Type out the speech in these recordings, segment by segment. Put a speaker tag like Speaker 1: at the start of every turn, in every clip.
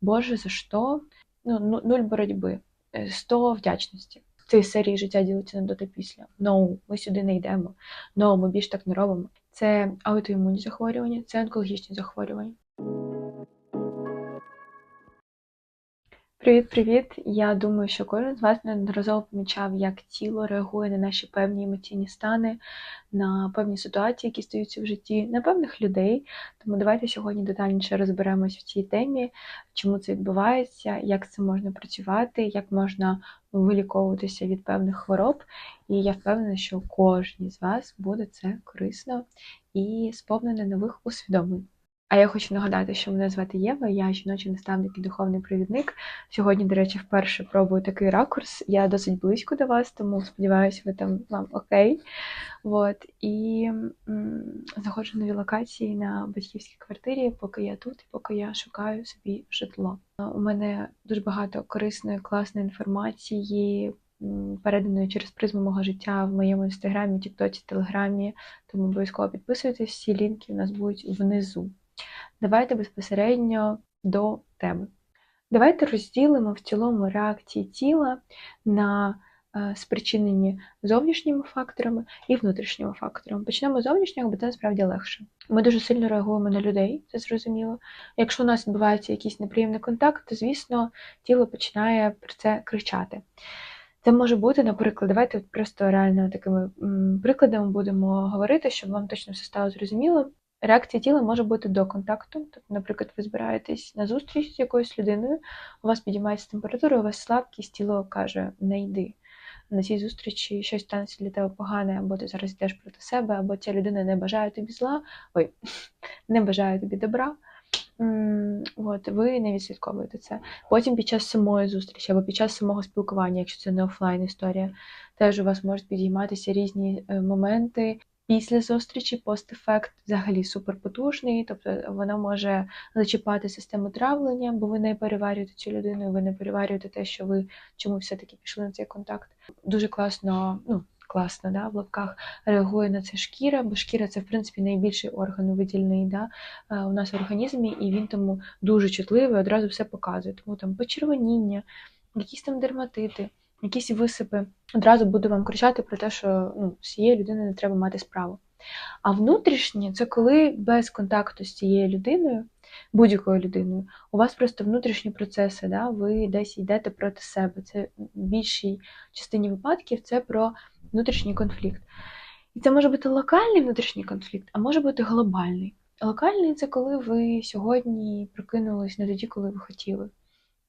Speaker 1: Боже, за що? Ну, ну, нуль боротьби, сто 100 вдячності. Ці серії життя ділиться на до та після. No, ми сюди не йдемо. No, ми більш так не робимо. Це аутоімунні захворювання, це онкологічні захворювання. Привіт-привіт! Я думаю, що кожен з вас неодноразово помічав, як тіло реагує на наші певні емоційні стани, на певні ситуації, які стаються в житті, на певних людей. Тому давайте сьогодні детальніше розберемось в цій темі, чому це відбувається, як це можна працювати, як можна виліковуватися від певних хвороб. І я впевнена, що кожній з вас буде це корисно і сповнене нових усвідомлень. А я хочу нагадати, що мене звати Єва, я жіночий наставник і духовний провідник. Сьогодні, до речі, вперше пробую такий ракурс. Я досить близько до вас, тому сподіваюся, ви там вам окей. От. І знаходжу нові локації на батьківській квартирі, поки я тут і поки я шукаю собі житло. У мене дуже багато корисної, класної інформації. Переданої через призму мого життя в моєму інстаграмі, тіктоці, телеграмі, тому обов'язково підписуйтесь, всі лінки у нас будуть внизу. Давайте безпосередньо до теми. Давайте розділимо в цілому реакції тіла на е, спричинені зовнішніми факторами і внутрішніми факторами. Почнемо з зовнішнього, бо це насправді легше. Ми дуже сильно реагуємо на людей, це зрозуміло. Якщо у нас відбувається якийсь неприємний контакт, то, звісно, тіло починає про це кричати. Це може бути, наприклад, давайте просто реально такими прикладами будемо говорити, щоб вам точно все стало зрозуміло. Реакція тіла може бути до контакту. Тобто, наприклад, ви збираєтесь на зустріч з якоюсь людиною, у вас підіймається температура, у вас слабкість, тіло каже, не йди. На цій зустрічі щось станеться для тебе погане, або ти зараз йдеш проти себе, або ця людина не бажає тобі зла, ой, не бажає тобі добра. От, ви не відслідковуєте це. Потім під час самої зустрічі або під час самого спілкування, якщо це не офлайн історія, теж у вас можуть підійматися різні е, моменти, Після зустрічі постефект взагалі суперпотужний, тобто воно може зачіпати систему травлення, бо ви не переварюєте цю людину, ви не переварюєте те, що ви чому все-таки пішли на цей контакт. Дуже класно, ну класно, да, в лапках реагує на це шкіра, бо шкіра це в принципі найбільший орган видільний да, е, у нас в організмі, і він тому дуже чутливий, одразу все показує. Тому там почервоніння, якісь там дерматити якісь висипи, одразу буду вам кричати про те, що ну, з цією людиною не треба мати справу. А внутрішнє це коли без контакту з цією людиною, будь-якою людиною, у вас просто внутрішні процеси, да, ви десь йдете проти себе. Це в більшій частині випадків це про внутрішній конфлікт. І це може бути локальний внутрішній конфлікт, а може бути глобальний. Локальний це коли ви сьогодні прокинулись не тоді, коли ви хотіли.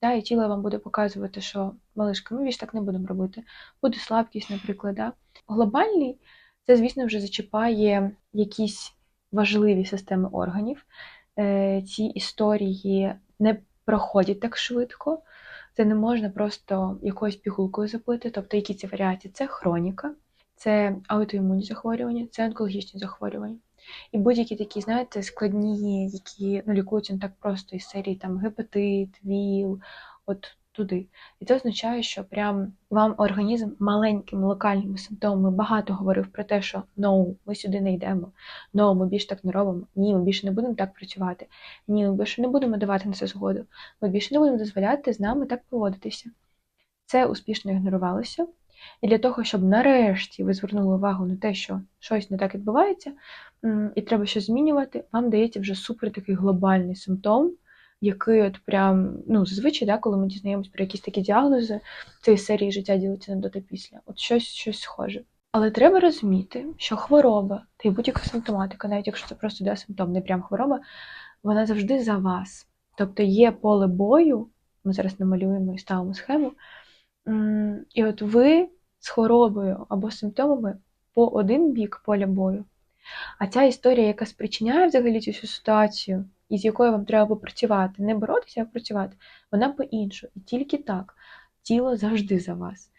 Speaker 1: Да, І тіло вам буде показувати, що малишка, ми більш так не будемо робити. Буде слабкість, наприклад. Да? Глобальний це, звісно, вже зачіпає якісь важливі системи органів. Е, ці історії не проходять так швидко. Це не можна просто якоюсь пігулкою запити. Тобто, які ці варіації? Це хроніка, це аутоімунні захворювання, це онкологічні захворювання. І будь-які такі, знаєте, складні, які ну, лікуються не так просто із серії там гепатит, ВІЛ, от туди. І це означає, що прям вам організм маленькими локальними симптомами багато говорив про те, що no, ми сюди не йдемо, no, ми більше так не робимо, ні, ми більше не будемо так працювати, ні, ми більше не будемо давати на це згоду, ми більше не будемо дозволяти з нами так поводитися. Це успішно ігнорувалося. І для того, щоб нарешті ви звернули увагу на те, що щось не так відбувається, і треба щось змінювати, вам дається вже супер такий глобальний симптом, який от прям, ну, зазвичай, да, коли ми дізнаємось про якісь такі діагнози, цієї серії життя ділиться на до та після. От щось щось схоже. Але треба розуміти, що хвороба та й будь-яка симптоматика, навіть якщо це просто да, симптом, не прям хвороба, вона завжди за вас. Тобто є поле бою, ми зараз намалюємо і ставимо схему. І от ви з хворобою або симптомами по один бік поля бою. А ця історія, яка спричиняє взагалі цю ситуацію, і з якою вам треба попрацювати, не боротися, а працювати, вона по-іншу. І тільки так тіло завжди за вас.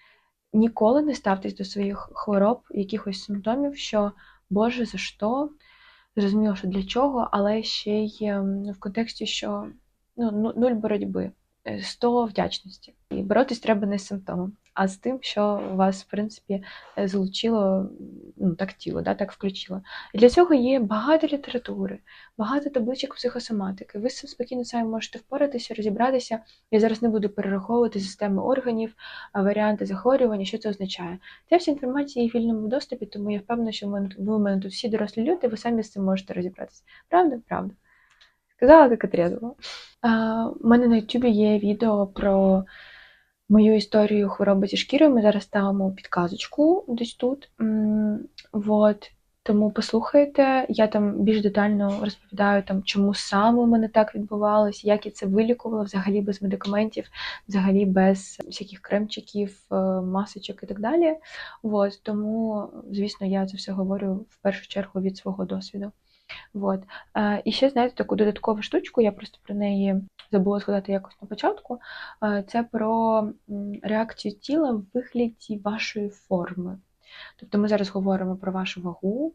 Speaker 1: Ніколи не ставтесь до своїх хвороб, якихось симптомів, що Боже, за що? Зрозуміло, що для чого, але ще й ем, в контексті, що ну, нуль боротьби. 100 вдячності. Боротись треба не з симптомом, а з тим, що вас, в принципі, е, залучило ну, так тіло, да, так включило. І для цього є багато літератури, багато табличок психосоматики. Ви цим спокійно самі можете впоратися, розібратися. Я зараз не буду перераховувати системи органів, варіанти захворювання, що це означає. Ця вся інформація є в вільному доступі, тому я впевнена, що ви у мене тут всі дорослі люди, ви самі з цим можете розібратися. Правда? Правда. Сказала, як отрезала. У мене на Ютубі є відео про мою історію хвороби зі шкірою. Ми зараз ставимо підказочку десь тут. М, Вот. Тому послухайте, я там більш детально розповідаю, там, чому саме у мене так відбувалось, як я це вилікувала, взагалі без медикаментів, взагалі без всяких кремчиків, е, масочок і так далі. Вот. Тому, звісно, я це все говорю в першу чергу від свого досвіду. Вот. Е, І ще, знаєте, таку додаткову штучку, я просто про неї забула згадати якось на початку. Це про реакцію тіла в вигляді вашої форми. Тобто ми зараз говоримо про вашу вагу,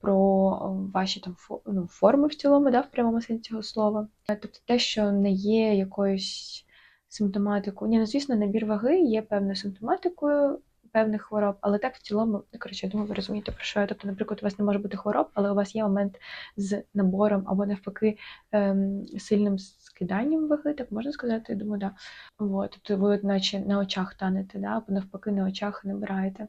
Speaker 1: про ваші там ну, форми в цілому, да, в прямому сенсі цього слова. Тобто те, що не є якоюсь симптоматикою. Ні, ну звісно, набір ваги є певною симптоматикою певних хвороб, але так в цілому, ну, коротше, я думаю, ви розумієте, про що я. Тобто, наприклад, у вас не може бути хвороб, але у вас є момент з набором або навпаки ем, сильним скиданням ваги, так можна сказати, я думаю, да. Вот, тобто ви от наче на очах танете, да, або навпаки на очах набираєте.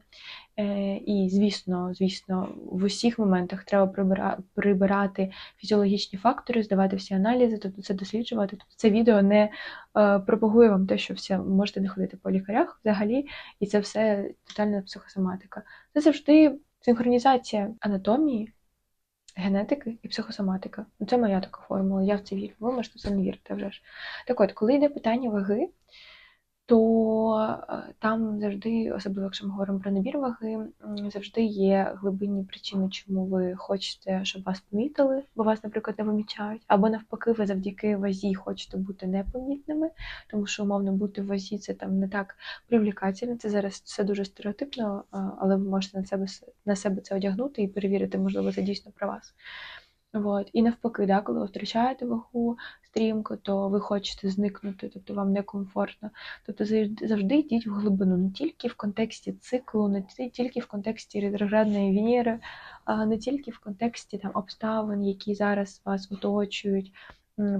Speaker 1: Е, і звісно, звісно, в усіх моментах треба прибира- прибирати фізіологічні фактори, здавати всі аналізи, тобто це досліджувати. Тобто це відео не е, пропагує вам те, що все можете не ходити по лікарях взагалі, і це все тотальна психосоматика. Це завжди синхронізація анатомії, генетики і психосоматика. Ну, Це моя така формула, я в це вірю. Ви можете це не вірити вже ж. Так от, коли йде питання ваги, то е, там завжди, особливо якщо ми говоримо про набір ваги, завжди є глибинні причини, чому ви хочете, щоб вас помітили, бо вас, наприклад, не помічають, або навпаки, ви завдяки вазі хочете бути непомітними, тому що умовно бути в вазі це там не так привлікательно. Це зараз все дуже стереотипно, але ви можете на себе на себе це одягнути і перевірити, можливо, це дійсно про вас. Вот. І навпаки, да, коли ви втрачаєте вагу стрімко, то ви хочете зникнути, тобто вам некомфортно. Тобто завжди, йдіть в глибину, не тільки в контексті циклу, не ті- тільки в контексті ретроградної віри, а не тільки в контексті там, обставин, які зараз вас оточують,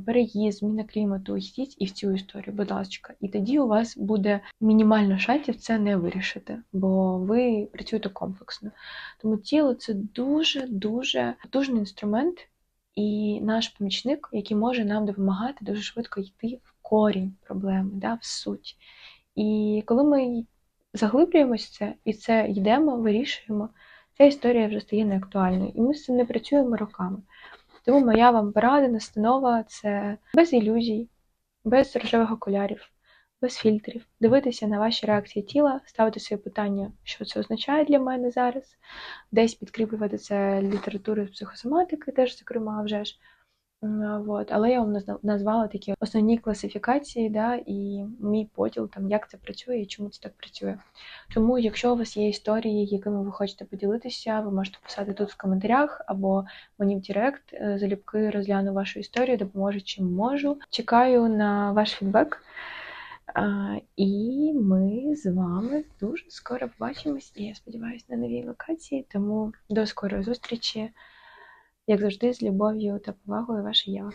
Speaker 1: переїзд, зміна клімату. Йдіть і в цю історію, будь ласка. І тоді у вас буде мінімально шансів це не вирішити, бо ви працюєте комплексно. Тому тіло це дуже-дуже потужний інструмент і наш помічник, який може нам допомагати дуже швидко йти в корінь проблеми, да, в суть. І коли ми заглиблюємось в це і це йдемо, вирішуємо, ця історія вже стає неактуальною. І ми з цим не працюємо роками. Тому моя вам порада, настанова це без ілюзій, без рожевих окулярів, без фільтрів, дивитися на ваші реакції тіла, ставити собі питання, що це означає для мене зараз, десь підкріплювати це літературою психосоматики, теж, зокрема, вже ж. Вот. Але я вам назвала такі основні класифікації, да, і мій поділ, там, як це працює і чому це так працює. Тому, якщо у вас є історії, якими ви хочете поділитися, ви можете писати тут в коментарях або мені в Директ. Е, Залюбки розгляну вашу історію, допоможу чим можу. Чекаю на ваш фідбек. І ми з вами дуже скоро побачимось, і я сподіваюся, на новій локації. Тому до скорої зустрічі, як завжди, з любов'ю та повагою, ваша Єва.